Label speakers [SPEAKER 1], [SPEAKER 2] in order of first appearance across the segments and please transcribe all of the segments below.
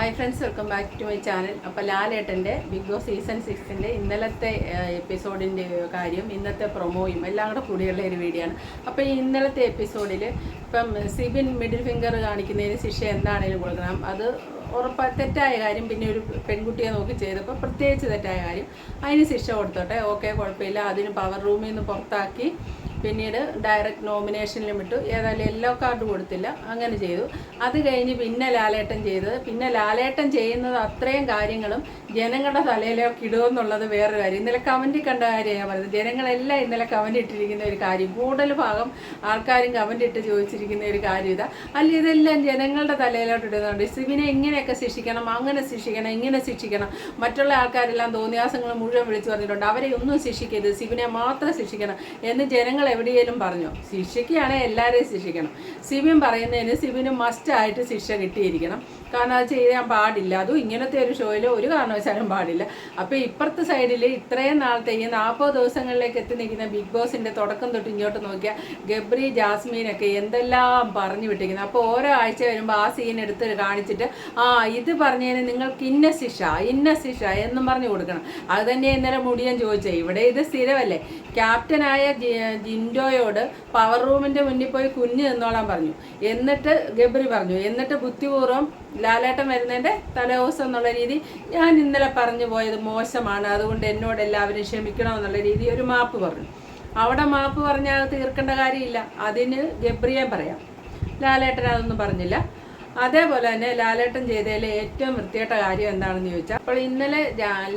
[SPEAKER 1] Hi friends welcome back to my channel അപ്പോൾ ലാലേട്ടന്റെ big boss season സിക്സിന്റെ ഇന്നലത്തെ എപ്പിസോഡിന്റെ കാര്യം ഇന്നത്തെ പ്രൊമോയും എല്ലാം കൂടെ കൂടിയുള്ള ഒരു വീഡിയോ ആണ്. അപ്പോൾ ഈ ഇന്നലത്തെ എപ്പിസോഡിൽ ഇപ്പം സിബിൻ മിഡിൽ ഫിംഗർ കാണിക്കുന്നതിന് ശിക്ഷ എന്താണേലും കൊടുക്കണം. അത് ഉറപ്പ തെറ്റായ കാര്യം. പിന്നെ ഒരു പെൺകുട്ടിയെ നോക്കി ചെയ്തപ്പോൾ പ്രത്യേകിച്ച് തെറ്റായ കാര്യം. അതിന് ശിക്ഷ കൊടുത്തോട്ടെ. ഓക്കെ കുഴപ്പമില്ല. അതിന് പവർ റൂമിൽ നിന്ന് പുറത്താക്കി പിന്നീട് ഡയറക്റ്റ് നോമിനേഷനിലും വിട്ടു ഏതായാലും യെല്ലോ കാർഡ് കൊടുത്തില്ല. അങ്ങനെ ചെയ്തു. അത് കഴിഞ്ഞ് പിന്നെ ലാലേട്ടൻ ചെയ്തത്. പിന്നെ ലാലേട്ടൻ ചെയ്യുന്നത് അത്രയും കാര്യങ്ങളും ജനങ്ങളുടെ തലയിലേക്ക് ഇടുമെന്നുള്ളത് വേറൊരു കാര്യം. ഇന്നലെ കമന്റ് കണ്ട കാര്യം ഞാൻ പറയുന്നത് ജനങ്ങളെല്ലാം ഇന്നലെ കമന്റ് ഇട്ടിരിക്കുന്ന ഒരു കാര്യം. കൂടുതൽ ഭാഗം ആൾക്കാരും കമന്റ് ഇട്ട് ചോദിച്ചിരിക്കുന്ന ഒരു കാര്യം ഇതാ. അല്ല ഇതെല്ലാം ജനങ്ങളുടെ തലയിലോട്ട് ഇടുന്നുണ്ട്. സിബിനെ ഇങ്ങനെയൊക്കെ ശിക്ഷിക്കണം അങ്ങനെ ശിക്ഷിക്കണം ഇങ്ങനെ ശിക്ഷിക്കണം. മറ്റുള്ള ആൾക്കാരെല്ലാം തോന്നിയാസങ്ങൾ മുഴുവൻ വിളിച്ചു പറഞ്ഞിട്ടുണ്ട്. അവരെ ഒന്നും ശിക്ഷിക്കരുത്. സിബിനെ മാത്രം ശിക്ഷിക്കണം എന്ന് ജനങ്ങൾ എവിടെയെങ്കിലും പറഞ്ഞു. ശിക്ഷിക്കുകയാണെങ്കിൽ എല്ലാവരെയും ശിക്ഷിക്കണം. സിബിൻ പറയുന്നതിന് സിബിന് മസ്റ്റ് ആയിട്ട് ശിക്ഷ കിട്ടിയിരിക്കണം. കാരണം അത് ചെയ്യാൻ പാടില്ല. അതും ഇങ്ങനത്തെ ഒരു ഷോയിൽ ഒരു കാരണവശാലും പാടില്ല. അപ്പോൾ ഇപ്പുറത്തെ സൈഡിൽ ഇത്രയും നാളത്തെ ഈ നാൽപ്പത് ദിവസങ്ങളിലേക്ക് എത്തി നിൽക്കുന്ന ബിഗ് ബോസിന്റെ തുടക്കം തൊട്ട് ഇങ്ങോട്ട് നോക്കിയാൽ ഗബ്രി ജാസ്മീനൊക്കെ എന്തെല്ലാം പറഞ്ഞു വിട്ടിരിക്കുന്നത് അപ്പോൾ ഓരോ ആഴ്ച വരുമ്പോൾ ആ സീൻ എടുത്ത് കാണിച്ചിട്ട് ആ ഇത് പറഞ്ഞതിന് നിങ്ങൾക്ക് ഇന്ന ശിക്ഷ ഇന്ന ശിക്ഷ എന്നും പറഞ്ഞു കൊടുക്കണം. അത് തന്നെ ഇന്നലെ മുടിയൻ ചോദിച്ചത് ഇവിടെ ഇത് സ്ഥിരമല്ലേ? ക്യാപ്റ്റനായ ജിൻഡോയോട് പവർ റൂമിന്റെ മുന്നിൽ പോയി കുഞ്ഞ് നിന്നോളാൻ പറഞ്ഞു. എന്നിട്ട് ഗബ്രി പറഞ്ഞു എന്നിട്ട് ബുദ്ധിപൂർവം ലാലേട്ടൻ വരുന്നതിന്റെ തലേദിവസം എന്നുള്ള രീതി ഞാൻ ഇന്നലെ പറഞ്ഞു പോയത് മോശമാണ്. അതുകൊണ്ട് എന്നോട് എല്ലാവരും ക്ഷമിക്കണം എന്നുള്ള രീതി ഒരു മാപ്പ് പറഞ്ഞു. അവിടെ മാപ്പ് പറഞ്ഞാൽ തീർക്കേണ്ട കാര്യമില്ല. അതിന് ഗബ്രിയെ പറയാം. ലാലേട്ടൻ അതൊന്നും പറഞ്ഞില്ല. അതേപോലെ തന്നെ ലാലേട്ടൻ ചെയ്തതിൽ ഏറ്റവും വൃത്തികെട്ട കാര്യം എന്താണെന്ന് ചോദിച്ചാൽ അപ്പോൾ ഇന്നലെ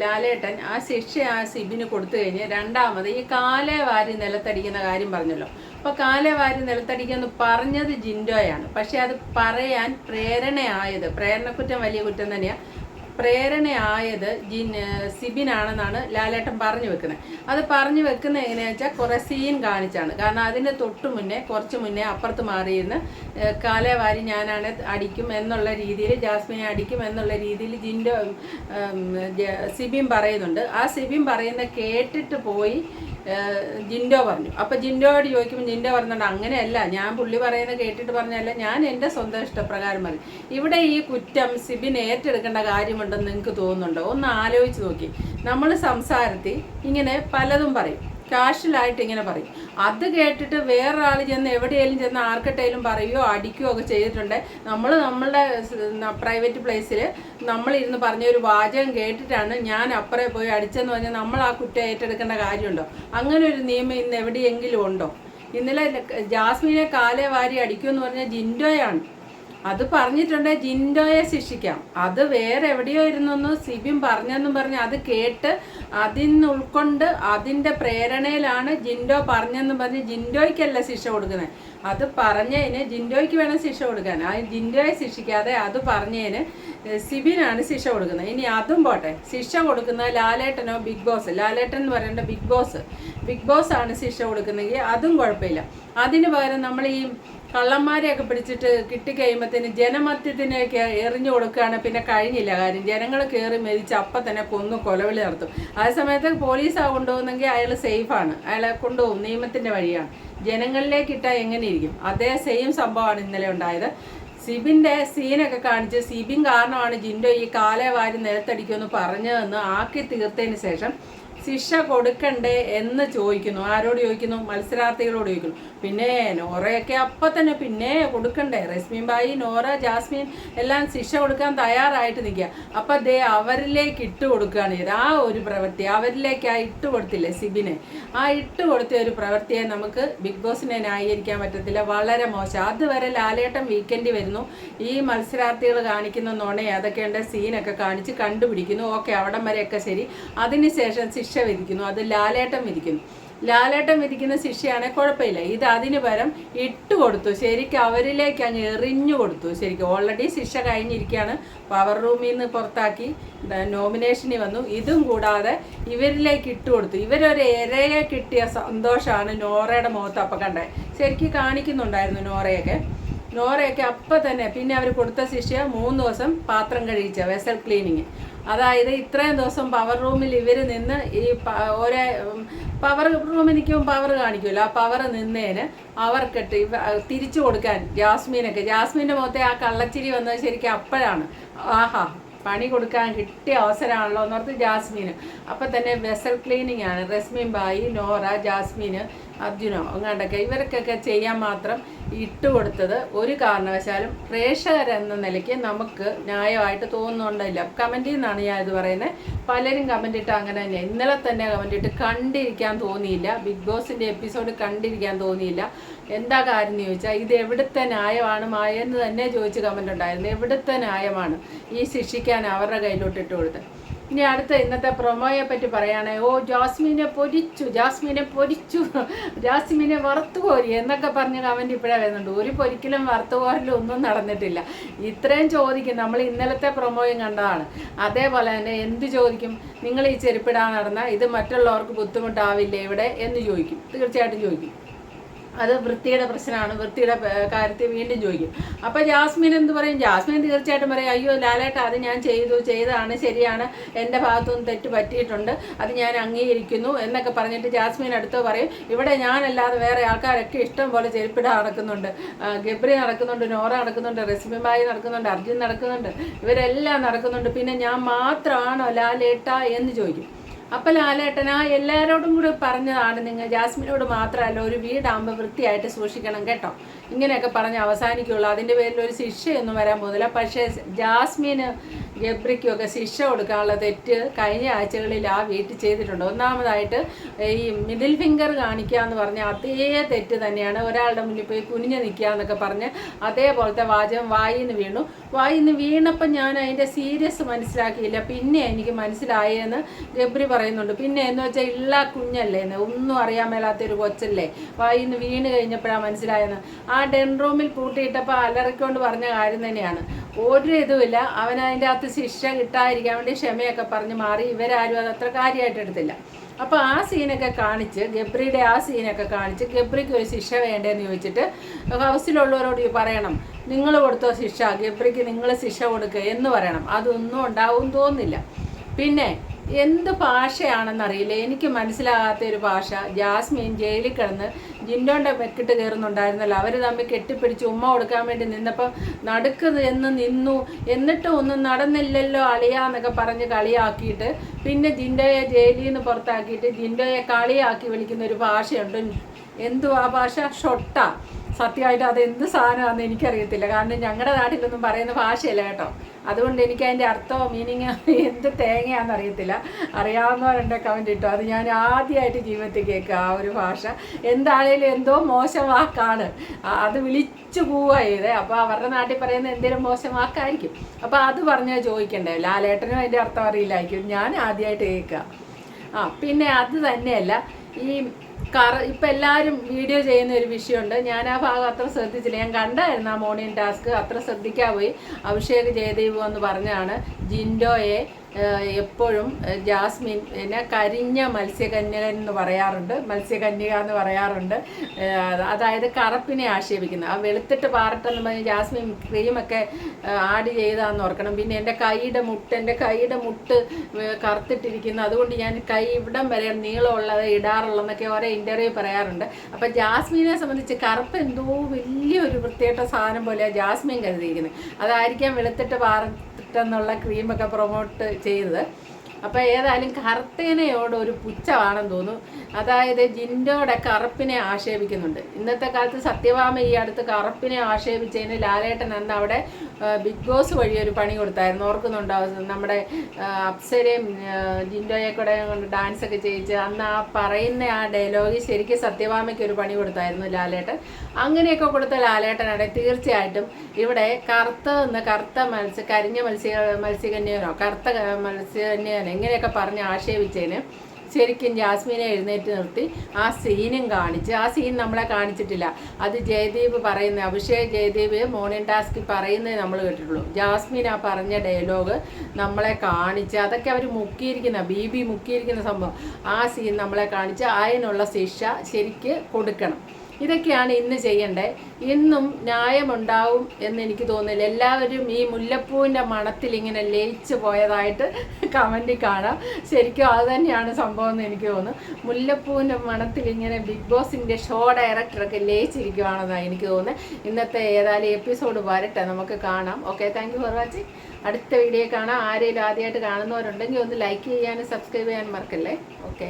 [SPEAKER 1] ലാലേട്ടൻ ആ ശിക്ഷ ആ സിബിന് കൊടുത്തു കഴിഞ്ഞ് രണ്ടാമത് ഈ കാലേ വാരി നിലത്തടിക്കുന്ന കാര്യം പറഞ്ഞല്ലോ. അപ്പോൾ കാലേ വാരി നിലത്തടിക്കുമെന്ന് പറഞ്ഞത് ജിൻഡോയാണ്. പക്ഷെ അത് പറയാൻ പ്രേരണയായത് പ്രേരണക്കുറ്റം വലിയ കുറ്റം തന്നെയാണ് പ്രേരണയായത് ജിൻ സിബിനാണെന്നാണ് ലാലേട്ടൻ പറഞ്ഞു വെക്കുന്നത്. അത് പറഞ്ഞു വെക്കുന്നത് എങ്ങനെയാണെന്ന് വെച്ചാൽ കുറേ സീൻ കാണിച്ചാണ്. കാരണം അതിന്റെ തൊട്ട് മുന്നേ കുറച്ച് മുന്നേ അപ്പുറത്ത് മാറിയിരുന്ന് കാലേവാരി കാലേ വാരി ഞാനാണ് അടിക്കും എന്നുള്ള രീതിയിൽ ജാസ്മിനെ അടിക്കും എന്നുള്ള രീതിയിൽ ജിന്റെ സിബിൻ പറയുന്നുണ്ട്. ആ സിബിൻ പറയുന്ന കേട്ടിട്ട് പോയി ജിൻഡോ പറഞ്ഞു. അപ്പോൾ ജിൻഡോയോട് ചോദിക്കുമ്പോൾ ജിൻഡോ പറഞ്ഞുണ്ട് അങ്ങനെയല്ല ഞാൻ പുള്ളി പറയുന്നത് കേട്ടിട്ട് പറഞ്ഞല്ല ഞാൻ എന്റെ സ്വന്തം ഇഷ്ടപ്രകാരം മതി ഇവിടെ ഈ കുറ്റം സിബിൻ ഏറ്റെടുക്കേണ്ട കാര്യമുണ്ടെന്ന് നിങ്ങൾക്ക് തോന്നുന്നുണ്ടോ? ഒന്ന് ആലോചിച്ച് നോക്കി. നമ്മൾ സംസാരത്തിൽ ഇങ്ങനെ പലതും പറയും. കാഷ്വലായിട്ട് ഇങ്ങനെ പറയും. അത് കേട്ടിട്ട് വേറൊരാൾ ചെന്ന് എവിടെയെങ്കിലും ചെന്ന് ആർക്കിട്ടേലും പറയുകയോ അടിക്കുകയോ ഒക്കെ ചെയ്തിട്ടുണ്ട്. നമ്മൾ നമ്മളുടെ പ്രൈവറ്റ് പ്ലേസിൽ നമ്മളിരുന്ന് പറഞ്ഞ ഒരു വാചകം കേട്ടിട്ടാണ് ഞാൻ അപ്പുറേ പോയി അടിച്ചെന്ന് പറഞ്ഞാൽ നമ്മൾ ആ കുറ്റം ഏറ്റെടുക്കേണ്ട കാര്യമുണ്ടോ? അങ്ങനെ ഒരു നിയമം ഇന്ന് എവിടെയെങ്കിലും ഉണ്ടോ? ഇന്നലെ ജാസ്മിനെ കാലേ വാരി അടിക്കുമെന്ന് പറഞ്ഞാൽ ജിൻഡോയാണ്. അത് പറഞ്ഞിട്ടുണ്ട് ജിൻഡോയെ ശിക്ഷിക്കാം. അത് വേറെ എവിടെയോ ഇരുന്നൊന്ന് സിബിൻ പറഞ്ഞെന്നും പറഞ്ഞ് അത് കേട്ട് അതിന്ന് ഉൾക്കൊണ്ട് അതിന്റെ പ്രേരണയിലാണ് ജിൻഡോ പറഞ്ഞെന്നും പറഞ്ഞ് ജിൻഡോയ്ക്കല്ല ശിക്ഷ കൊടുക്കുന്നത്. അത് പറഞ്ഞതിന് ജിൻഡോയ്ക്ക് വേണം ശിക്ഷ കൊടുക്കാൻ. ആ ജിൻഡോയെ ശിക്ഷിക്കാതെ അത് പറഞ്ഞതിന് സിബിനാണ് ശിക്ഷ കൊടുക്കുന്നത്. ഇനി അതും പോട്ടെ. ശിക്ഷ കൊടുക്കുന്നത് ലാലേട്ടനോ ബിഗ് ബോസ്. ലാലേട്ടൻ എന്ന് പറയേണ്ട ബിഗ് ബോസ്. ബിഗ് ബോസ് ആണ് ശിക്ഷ കൊടുക്കുന്നെങ്കിൽ അതും കുഴപ്പമില്ല. അതിന് പകരം നമ്മൾ ഈ കള്ളന്മാരെയൊക്കെ പിടിച്ചിട്ട് കിട്ടിക്കഴിയുമ്പോഴത്തേന് ജനമധ്യത്തിനൊക്കെ എറിഞ്ഞു കൊടുക്കുകയാണ്. പിന്നെ കഴിഞ്ഞില്ല കാര്യം. ജനങ്ങൾ കയറി മെതിച്ച് അപ്പം തന്നെ കൊന്നു കൊലവിളി നടത്തും. ആ സമയത്ത് പോലീസാണ് കൊണ്ടുപോകുന്നെങ്കിൽ അയാൾ സേഫാണ്. അയാളെ കൊണ്ടുപോകും. നിയമത്തിന്റെ വഴിയാണ്. ജനങ്ങളിലേക്ക് ഇട്ടാൽ എങ്ങനെ ഇരിക്കും? അതേ സെയിം സംഭവമാണ് ഇന്നലെ ഉണ്ടായത്. സിബിന്റെ സീനൊക്കെ കാണിച്ച് സിബിൻ കാരണമാണ് ജിൻഡോ ഈ കാലേ വാരി നിലത്തടിക്കുമെന്ന് പറഞ്ഞതെന്ന് ആക്കി തീർത്തതിന് ശേഷം ശിക്ഷ കൊടുക്കണ്ടേ എന്ന് ചോദിക്കുന്നു. ആരോട് ചോദിക്കുന്നു? മത്സരാർത്ഥികളോട് ചോദിക്കുന്നു. പിന്നെ നോറയൊക്കെ അപ്പം തന്നെ പിന്നെ കൊടുക്കണ്ടേ. റസ്മീൻ ബായി നോറ ജാസ്മിൻ എല്ലാം ശിക്ഷ കൊടുക്കാൻ തയ്യാറായിട്ട് നിൽക്കുക. അപ്പം ദേ അവരിലേക്ക് ഇട്ട് കൊടുക്കുകയാണ് ചെയ്തത്. ആ ഒരു പ്രവൃത്തി അവരിലേക്ക് ആ ഇട്ട് കൊടുത്തില്ലേ സിബിനെ? ആ ഇട്ട് കൊടുത്ത ഒരു പ്രവൃത്തിയെ നമുക്ക് ബിഗ് ബോസിനെ ന്യായീകരിക്കാൻ പറ്റത്തില്ല. വളരെ മോശം. അതുവരെ ലാലേട്ടം വീക്കെൻഡ് വരുന്നു. ഈ മത്സരാർത്ഥികൾ കാണിക്കുന്ന നുണയെ അതൊക്കെയുണ്ട് സീനൊക്കെ കാണിച്ച് കണ്ടുപിടിക്കുന്നു. ഓക്കെ അവിടം വരെയൊക്കെ ശരി. അതിനുശേഷം ശിക്ഷ വിധിക്കുന്നു. അത് ലാലേട്ടം വിധിക്കുന്നു. ലാലേട്ടം വിധിക്കുന്ന ശിക്ഷയാണെങ്കിൽ കുഴപ്പമില്ല. ഇത് അതിന് പകരം ഇട്ട് കൊടുത്തു. ശരിക്കും അവരിലേക്ക് അങ്ങ് എറിഞ്ഞു കൊടുത്തു. ശരിക്കും ഓൾറെഡി ശിക്ഷ കഴിഞ്ഞിരിക്കുകയാണ്. പവർ റൂമിൽ നിന്ന് പുറത്താക്കി. നോമിനേഷനിൽ വന്നു. ഇതും കൂടാതെ ഇവരിലേക്ക് ഇട്ട് കൊടുത്തു. ഇവരൊരു ഇരയെ കിട്ടിയ സന്തോഷമാണ് നോറയുടെ മുഖത്ത് അപ്പം കണ്ടത് ശരിക്കും കാണിക്കുന്നുണ്ടായിരുന്നു നോറയൊക്കെ. നോറയൊക്കെ അപ്പം തന്നെ. പിന്നെ അവർ കൊടുത്ത ശിക്ഷ മൂന്ന് ദിവസം പാത്രം കഴിച്ച വെസൽ ക്ലീനിങ്. അതായത് ഇത്രയും ദിവസം പവർ റൂമിൽ ഇവർ നിന്ന് ഈ ഒരേ പവർ റൂമിൽ നിൽക്കുമ്പോൾ പവർ കാണിക്കുമല്ലോ. ആ പവർ നിന്നേന് അവർക്കിട്ട് ഇവ തിരിച്ചു കൊടുക്കാൻ ജാസ്മീനൊക്കെ. ജാസ്മീന്റെ മുഖത്തെ ആ കള്ളച്ചിരി വന്നത് ശരിക്കും അപ്പോഴാണ്. ആഹാ പണി കൊടുക്കാൻ കിട്ടിയ അവസരമാണല്ലോ എന്ന് എന്നോർത്ത് ജാസ്മിന്. അപ്പം തന്നെ വെസൽ ക്ലീനിങ് ആണ്. റസ്മിൻ ബായി നോറ ജാസ്മിന് അർജുനോ അങ്ങാണ്ടൊക്കെ ഇവർക്കൊക്കെ ചെയ്യാൻ മാത്രം ഇട്ടുകൊടുത്തത് ഒരു കാരണവശാലും പ്രേക്ഷകരെന്ന നിലയ്ക്ക് നമുക്ക് ന്യായമായിട്ട് തോന്നുന്നുണ്ടില്ല. കമന്റിൽ നിന്നാണ് ഞാൻ ഇത് പറയുന്നത് പലരും കമന്റ് ഇട്ട് അങ്ങനെ തന്നെ. ഇന്നലെ തന്നെ കമന്റ് ഇട്ട് കണ്ടിരിക്കാൻ തോന്നിയില്ല. ബിഗ് ബോസിന്റെ എപ്പിസോഡ് കണ്ടിരിക്കാൻ തോന്നിയില്ല. എന്താ കാര്യം എന്ന് ചോദിച്ചാൽ ഇത് എവിടുത്തെ ന്യായമാണ് മായെന്ന് തന്നെ ചോദിച്ച് കമന്റ് ഉണ്ടായിരുന്നു. എവിടുത്തെ ന്യായമാണ്? ഈ ശിക്ഷിക്കാൻ അവരുടെ കയ്യിലോട്ട് ഇട്ട് കൊടുത്തത്. ഇനി അടുത്ത ഇന്നത്തെ പ്രൊമോയെ പറ്റി പറയുകയാണെ ഓ ജാസ്മിനെ പൊരിച്ചു ജാസ്മിനെ പൊരിച്ചു ജാസ്മിനെ വറുത്തു കോരി എന്നൊക്കെ പറഞ്ഞ് കമന്റ് ഇപ്പോഴേ വരുന്നുണ്ട്. ഒരു പൊരിക്കലും വറുത്തു കോരലും ഒന്നും നടന്നിട്ടില്ല. ഇത്രയും ചോദിക്കും. നമ്മൾ ഇന്നലത്തെ പ്രൊമോയും കണ്ടതാണ്. അതേപോലെ തന്നെ എന്ത് ചോദിക്കും? നിങ്ങൾ ഈ ചെരുപ്പിടാൻ നടന്നാൽ ഇത് മറ്റുള്ളവർക്ക് ബുദ്ധിമുട്ടാവില്ലേ ഇവിടെ? എന്ന് ചോദിക്കും. തീർച്ചയായിട്ടും ചോദിക്കും. അത് വൃത്തിയുടെ പ്രശ്നമാണ്. വൃത്തിയുടെ കാര്യത്തിൽ വീണ്ടും ചോദിക്കും. അപ്പോൾ ജാസ്മിൻ എന്ത് പറയും? ജാസ്മിൻ തീർച്ചയായിട്ടും പറയും അയ്യോ ലാലേട്ട അത് ഞാൻ ചെയ്തു ചെയ്തതാണ് ശരിയാണ്. എന്റെ ഭാഗത്തുനിന്ന് തെറ്റ് പറ്റിയിട്ടുണ്ട്. അത് ഞാൻ അംഗീകരിക്കുന്നു എന്നൊക്കെ പറഞ്ഞിട്ട് ജാസ്മിൻ അടുത്ത് പറയും. ഇവിടെ ഞാനല്ലാതെ വേറെ ആൾക്കാരൊക്കെ ഇഷ്ടം പോലെ ചെരുപ്പിട നടക്കുന്നുണ്ട്. ഗബ്രി നടക്കുന്നുണ്ട് നോറ നടക്കുന്നുണ്ട് റെസിമിബായി നടക്കുന്നുണ്ട് അർജുൻ നടക്കുന്നുണ്ട്. ഇവരെല്ലാം നടക്കുന്നുണ്ട്. പിന്നെ ഞാൻ മാത്രമാണോ ലാലേട്ട? എന്ന് ചോദിക്കും. അപ്പൊ ലാലേട്ടൻ ആ എല്ലാവരോടും കൂടി പറഞ്ഞതാണ് നിങ്ങൾ ജാസ്മിനോട് മാത്രമല്ല ഒരു വീടാകുമ്പോൾ വൃത്തിയായിട്ട് സൂക്ഷിക്കണം കേട്ടോ. ഇങ്ങനെയൊക്കെ പറഞ്ഞ് അവസാനിക്കുള്ളൂ. അതിന്റെ പേരിൽ ഒരു ശിക്ഷയൊന്നും വരാൻ പോകുന്നില്ല. പക്ഷേ ജാസ്മിന് ഗബ്രിക്കുമൊക്കെ ശിക്ഷ കൊടുക്കാനുള്ള തെറ്റ് കഴിഞ്ഞ ആഴ്ചകളിൽ ആ വീട്ടിൽ ചെയ്തിട്ടുണ്ട്. ഒന്നാമതായിട്ട് ഈ മിഡിൽ ഫിംഗർ കാണിക്കുക എന്ന് പറഞ്ഞ അതേ തെറ്റ് തന്നെയാണ്. ഒരാളുടെ മുന്നിൽ പോയി കുനിഞ്ഞ് നിൽക്കുക എന്നൊക്കെ പറഞ്ഞ് അതേപോലത്തെ വാചകം വായിൽ നിന്ന് വീണു. വായിൽ നിന്ന് വീണപ്പോൾ ഞാൻ അതിന്റെ സീരിയസ് മനസ്സിലാക്കിയില്ല. പിന്നെ എനിക്ക് മനസ്സിലായെന്ന് ഗബ്രി പറയുന്നുണ്ട്. പിന്നെ എന്ന് വെച്ചാൽ ഇള്ള കുഞ്ഞല്ലേ എന്ന്. ഒന്നും അറിയാൻ മേലാത്തൊരു കൊച്ചല്ലേ. വായിൽ നിന്ന് വീണ് കഴിഞ്ഞപ്പോഴാണ് മനസ്സിലായെന്ന്. ആ ഡെൻ റൂമിൽ പൂട്ടിയിട്ടപ്പോൾ അലറിക്കൊണ്ട് പറഞ്ഞ കാര്യം തന്നെയാണ്. ഒരു ഇതുമില്ല. അവൻ അതിന്റെ അകത്ത് ശിക്ഷ കിട്ടാതിരിക്കാൻ വേണ്ടി ക്ഷമയൊക്കെ പറഞ്ഞ് മാറി. ഇവരാരും അത് അത്ര കാര്യമായിട്ട് എടുത്തില്ല. അപ്പോൾ ആ സീനൊക്കെ കാണിച്ച് ഗബ്രിയുടെ ആ സീനൊക്കെ കാണിച്ച് ഗബ്രിക്ക് ഒരു ശിക്ഷ വേണ്ടേന്ന് ചോദിച്ചിട്ട് ഹൗസിലുള്ളവരോട് പറയണം നിങ്ങൾ കൊടുത്തോ ശിക്ഷ? ഗബ്രിക്ക് നിങ്ങൾ ശിക്ഷ കൊടുക്കുക എന്ന് പറയണം. അതൊന്നും ഉണ്ടാവും തോന്നില്ല. പിന്നെ എന്ത് ഭാഷയാണെന്നറിയില്ല. എനിക്ക് മനസ്സിലാകാത്ത ഒരു ഭാഷ. ജാസ്മിൻ ജയിലിൽ കിടന്ന് ജിൻഡോന്റെ മെക്കിട്ട് കയറുന്നുണ്ടായിരുന്നല്ലോ. അവർ തമ്മിൽ കെട്ടിപ്പിടിച്ച് ഉമ്മ കൊടുക്കാൻ വേണ്ടി നിന്നപ്പോൾ നടുക്ക് എന്ന് നിന്നു. എന്നിട്ടും ഒന്നും നടന്നില്ലല്ലോ അളിയാന്നൊക്കെ പറഞ്ഞ് കളിയാക്കിയിട്ട്. പിന്നെ ജിൻഡോയെ ജയിലിൽ നിന്ന് പുറത്താക്കിയിട്ട് ജിൻഡോയെ കളിയാക്കി വിളിക്കുന്ന ഒരു ഭാഷയുണ്ട്. ആ ഭാഷ? ഷൊട്ട. സത്യമായിട്ട് അത് എന്ത് സാധനമാണെന്ന് എനിക്കറിയത്തില്ല. കാരണം ഞങ്ങളുടെ നാട്ടിലൊന്നും പറയുന്ന ഭാഷയല്ല കേട്ടോ. അതുകൊണ്ട് എനിക്ക് അതിന്റെ അർത്ഥമോ മീനിങ് എന്ത് തേങ്ങയാണെന്ന് അറിയത്തില്ല അറിയാവുന്നവരുണ്ട് കമന്റ് ഇട്ടോ. അത് ഞാൻ ആദ്യമായിട്ട് ജീവിതത്തിൽ കേൾക്കുക ആ ഒരു ഭാഷ. എന്താണേലും എന്തോ മോശമാക്കാണ് അത് വിളിച്ചു പോവുക അപ്പോൾ അവരുടെ നാട്ടിൽ പറയുന്ന എന്തെങ്കിലും മോശം വാക്കായിരിക്കും. അപ്പോൾ അത് പറഞ്ഞാൽ ചോദിക്കണ്ടേ? ലാലേട്ടനും അതിന്റെ അർത്ഥം അറിയില്ലായിരിക്കും. ഞാൻ ആദ്യമായിട്ട് കേൾക്കുക. ആ പിന്നെ അത് തന്നെയല്ല. ഈ കറ ഇപ്പം എല്ലാവരും വീഡിയോ ചെയ്യുന്ന ഒരു വിഷയമുണ്ട്. ഞാൻ ആ ഭാഗം അത്ര ശ്രദ്ധിച്ചില്ല. ഞാൻ കണ്ടായിരുന്നു ആ മോർണിംഗ് ടാസ്ക്. അത്ര ശ്രദ്ധിക്കാൻ പോയി. അഭിഷേക് ജയദേവ് എന്ന് പറഞ്ഞാണ് ജിൻഡോയെ എപ്പോഴും ജാസ്മിൻ പിന്നെ കരിഞ്ഞ മത്സ്യകന്യക എന്ന് പറയാറുണ്ട്. മത്സ്യകന്യക എന്ന് പറയാറുണ്ട്. അതായത് കറുപ്പിനെ ആക്ഷേപിക്കുന്നത് ആ വെളുത്തിട്ട് പാറട്ടെന്ന് പറഞ്ഞ് ജാസ്മിൻ ക്രീമൊക്കെ ആഡ് ചെയ്താന്ന് ഓർക്കണം. പിന്നെ എന്റെ കൈയുടെ മുട്ട് എന്റെ കൈയുടെ മുട്ട് കറുത്തിട്ടിരിക്കുന്നു. അതുകൊണ്ട് ഞാൻ കൈ ഇവിടം വരെ നീളമുള്ളത് ഇടാറുള്ളതെന്നൊക്കെ ഓരോ ഇന്റർവ്യൂ പറയാറുണ്ട്. അപ്പം ജാസ്മിനെ സംബന്ധിച്ച് കറുപ്പ് എന്തോ വലിയൊരു വൃത്തിയായിട്ട സാധനം പോലെയാണ് ജാസ്മിൻ കരുതിയിരിക്കുന്നത്. അതായിരിക്കാം വെളുത്തിട്ട് പാറട്ടെന്നുള്ള ക്രീമൊക്കെ പ്രൊമോട്ട് ചെയ്തത്. അപ്പോൾ ഏതായാലും കറുത്തേനയോട് ഒരു പുച്ഛമാണെന്ന് തോന്നുന്നു. അതായത് ജിൻഡോയുടെ കറുപ്പിനെ ആക്ഷേപിക്കുന്നുണ്ട്. ഇന്നത്തെ കാലത്ത് സത്യഭാമ ഈ അടുത്ത് കറുപ്പിനെ ആക്ഷേപിച്ചതിന് ലാലേട്ടൻ അന്ന് അവിടെ ബിഗ് ബോസ് വഴി ഒരു പണി കൊടുത്തായിരുന്നു. ഓർക്കുന്നുണ്ടാവും നമ്മുടെ അപ്സരയും ജിൻഡോയെ കൂടെ ഡാൻസ് ഒക്കെ ചെയ്യിച്ച് അന്ന് ആ പറയുന്ന ആ ഡയലോഗ് ശരിക്കും സത്യഭാമയ്ക്ക് ഒരു പണി കൊടുത്തായിരുന്നു ലാലേട്ടൻ. അങ്ങനെയൊക്കെ കൊടുത്ത ലാലേട്ടനാണ് തീർച്ചയായിട്ടും ഇവിടെ കറുത്ത നിന്ന് കറുത്ത മത്സ്യ കരിഞ്ഞ മത്സ്യ മത്സ്യകന്യനോ കറുത്ത മത്സ്യകന്യനോ ഇങ്ങനെയൊക്കെ പറഞ്ഞ് ആക്ഷേപിച്ചതിന് ശരിക്കും ജാസ്മിനെ എഴുന്നേറ്റ് നിർത്തി ആ സീനും കാണിച്ച് ആ സീൻ നമ്മളെ കാണിച്ചിട്ടില്ല. അത് ജയദീപ് പറയുന്ന അഭിഷേക് ജയദീപ് മോർണിംഗ് ടാസ്ക് പറയുന്നത് നമ്മൾ കേട്ടിട്ടുള്ളൂ. ജാസ്മിൻ ആ പറഞ്ഞ ഡയലോഗ് നമ്മളെ കാണിച്ച് അതൊക്കെ അവർ മുക്കിയിരിക്കുന്ന ബി ബി മുക്കിയിരിക്കുന്ന സംഭവം. ആ സീൻ നമ്മളെ കാണിച്ച് അതിനുള്ള ശിക്ഷ ശരിക്ക് കൊടുക്കണം. ഇതൊക്കെയാണ് ഇന്ന് ചെയ്യേണ്ടത് ഇന്നും ന്യായമുണ്ടാവും എന്ന് എനിക്ക് തോന്നില്ല എല്ലാവരും ഈ മുല്ലപ്പൂവിന്റെ മണത്തിൽ ഇങ്ങനെ ലയിച്ചു പോയതായിട്ട് കമന്റിൽ കാണാം. ശരിക്കും അത് തന്നെയാണ് സംഭവം എന്ന് എനിക്ക് തോന്നുന്നു. മുല്ലപ്പൂവിന്റെ മണത്തിൽ ഇങ്ങനെ ബിഗ് ബോസിന്റെ ഷോ ഡയറക്ടറൊക്കെ ലയിച്ചിരിക്കുവാണെന്നാണ് എനിക്ക് തോന്നുന്നത്. ഇന്നത്തെ ഏതായാലും എപ്പിസോഡ് വരട്ടെ നമുക്ക് കാണാം. Okay thank you for watching അടുത്ത വീഡിയോ കാണാം. ആരെങ്കിലും ആദ്യമായിട്ട് കാണുന്നവരുണ്ടെങ്കിൽ ഒന്ന് ലൈക്ക് ചെയ്യാനും സബ്സ്ക്രൈബ് ചെയ്യാനും മറക്കല്ലേ? ഓക്കെ